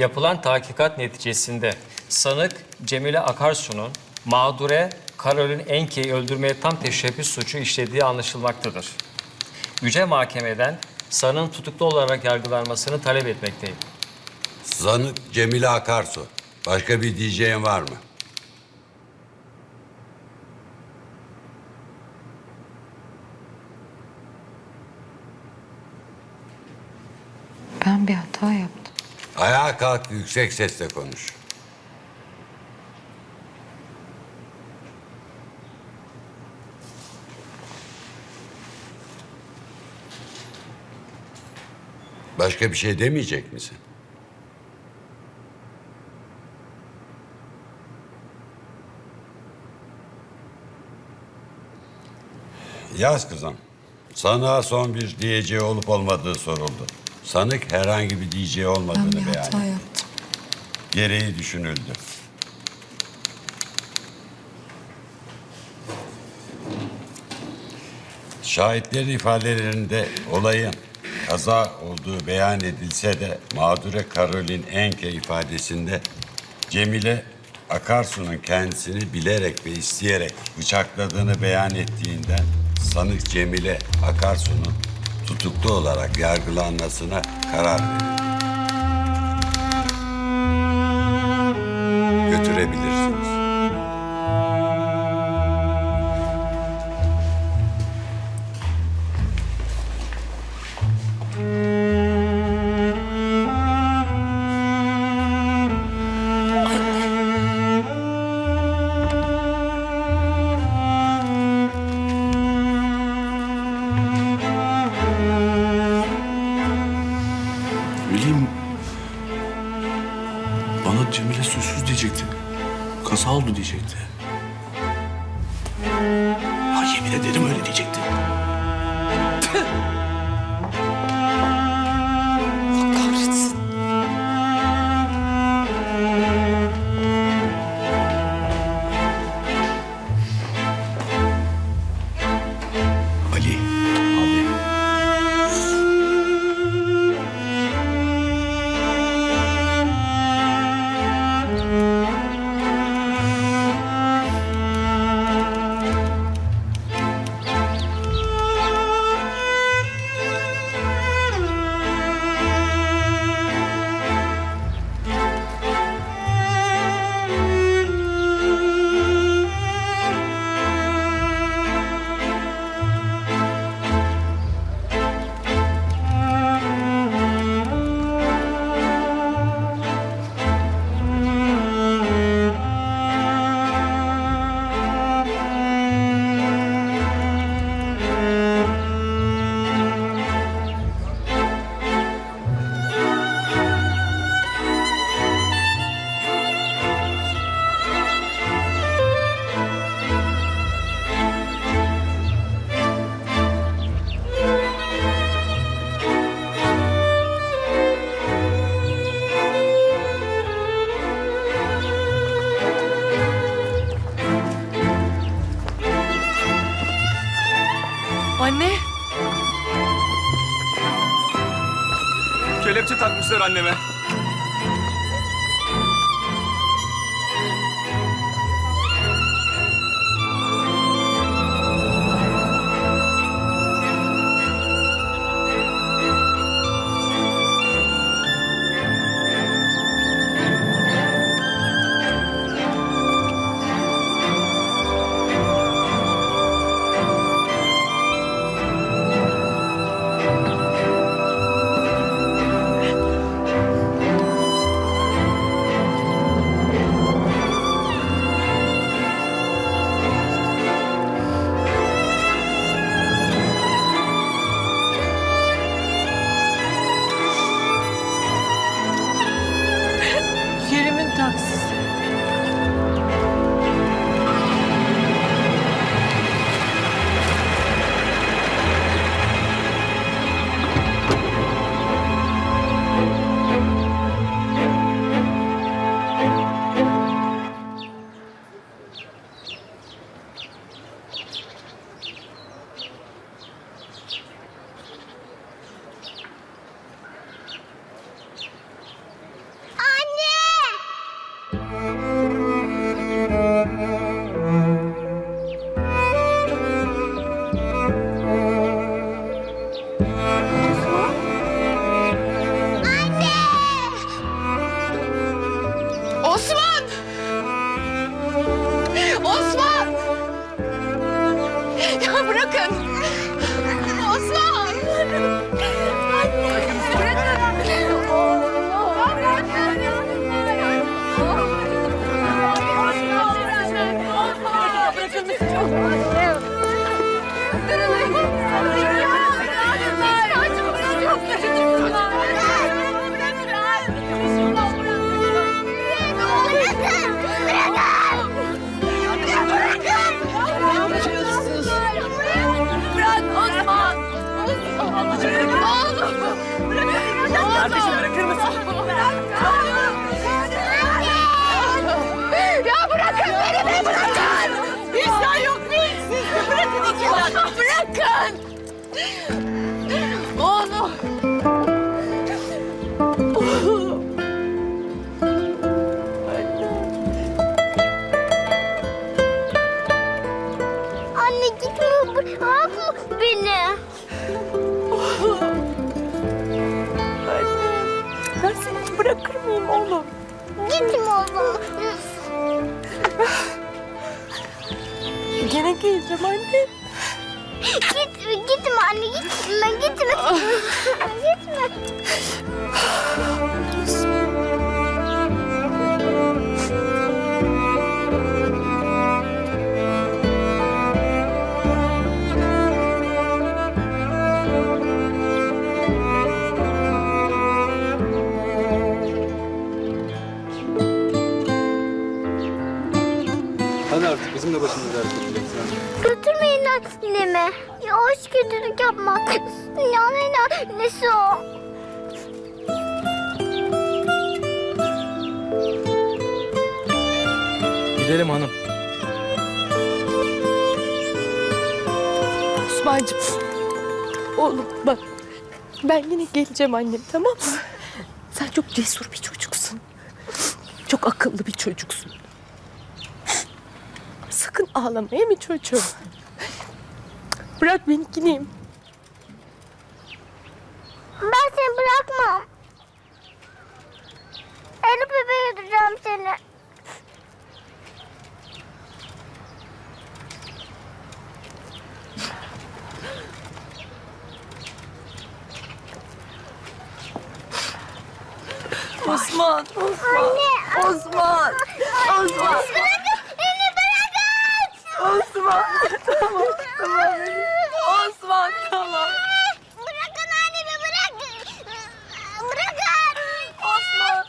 Yapılan tahkikat neticesinde sanık Cemile Akarsu'nun mağdure Karolin Enke'yi öldürmeye tam teşebbüs suçu işlediği anlaşılmaktadır. Yüce Mahkemeden sanığın tutuklu olarak yargılanmasını talep etmekteyim. Zanık Cemile Akarsu. Başka bir diyeceğin var mı? Ben bir hata yaptım. Ayağa kalk yüksek sesle konuş. Başka bir şey demeyecek misin? Yaz kızım. Sana son bir diyeceği olup olmadığı soruldu. Sanık herhangi bir diyeceği Ben olmadığını bir beyan hata etti. yaptım. Gereği düşünüldü. Şahitlerin ifadelerinde olayın kaza olduğu beyan edilse de mağdure Karolin Enke ifadesinde Cemile Akarsu'nun kendisini bilerek ve isteyerek bıçakladığını beyan ettiğinden sanık Cemile Akarsu'nun tutuklu olarak yargılanmasına karar verildi. Yemin ederim öyle diyecekti. Anne, Kelepçe takmışlar anneme. Bırakma beni. Ben seni bırakır mıyım oğlum? Gitme oğlum. Gene geleceğim anne. Gitme gitme anne gitme gitme. gitme. Hadi artık bizim de başımıza dert edeceksin. Götürmeyin annemi. Ya hoş kötülük yapmak. Dünyanın en annesi o. Gidelim hanım. Osman'cığım. Oğlum bak. Ben yine geleceğim annem tamam mı? Sen çok cesur bir çocuksun. Çok akıllı bir çocuksun. Sakın ağlamaya mı çocuğum? Bırak beni gideyim. Ben seni bırakmam. Elif bebeğe götüreceğim seni. Osman, Osman, Osman, Osman. Tamam, tamam. Osman, tamam. Bırakın annemi bırakın. Bırakın. Osman.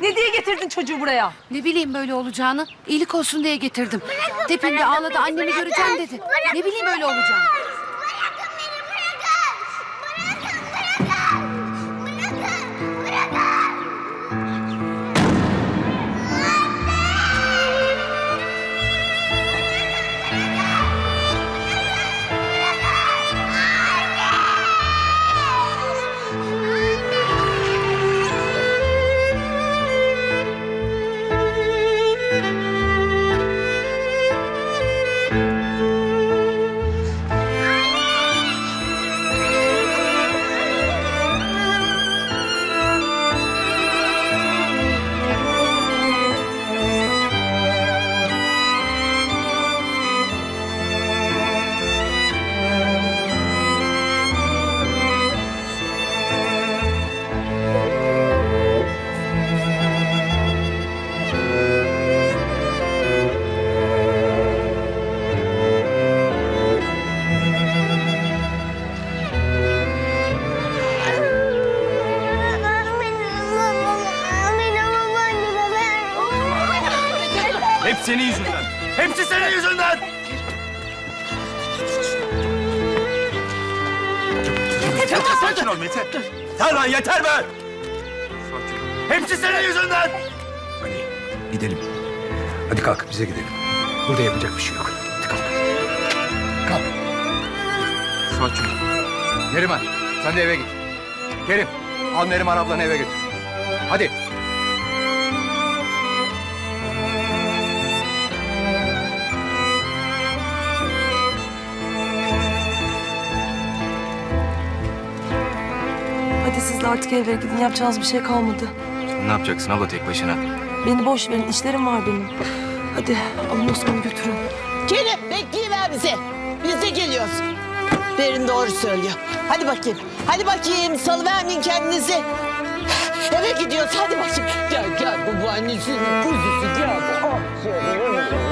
Ne diye getirdin çocuğu buraya? Ne bileyim böyle olacağını. İyilik olsun diye getirdim. Tepindi ağladı annemi göreceğim dedi. Ne bileyim öyle olacağını. Hep senin yüzünden. Hepsi senin yüzünden. Mete, sakin ol Mete. Yeter lan yeter be. Hepsi senin yüzünden. Ali gidelim. Hadi kalk bize gidelim. Burada yapacak bir şey yok. Hadi kalk. Kalk. Sakin. Neriman sen de eve git. Kerim al Neriman ablanı eve götür. Hadi. Siz de artık eve gidin. Yapacağınız bir şey kalmadı. Ne yapacaksın abla tek başına? Beni boş verin. işlerim var benim. Hadi alın Osman'ı götürün. Kerim bekleyiver bizi. Biz de geliyoruz. Berin doğru söylüyor. Hadi bakayım. Hadi bakayım salıvermeyin kendinizi. Eve gidiyoruz hadi bakayım. Gel gel bu annesinin kuzusu gel.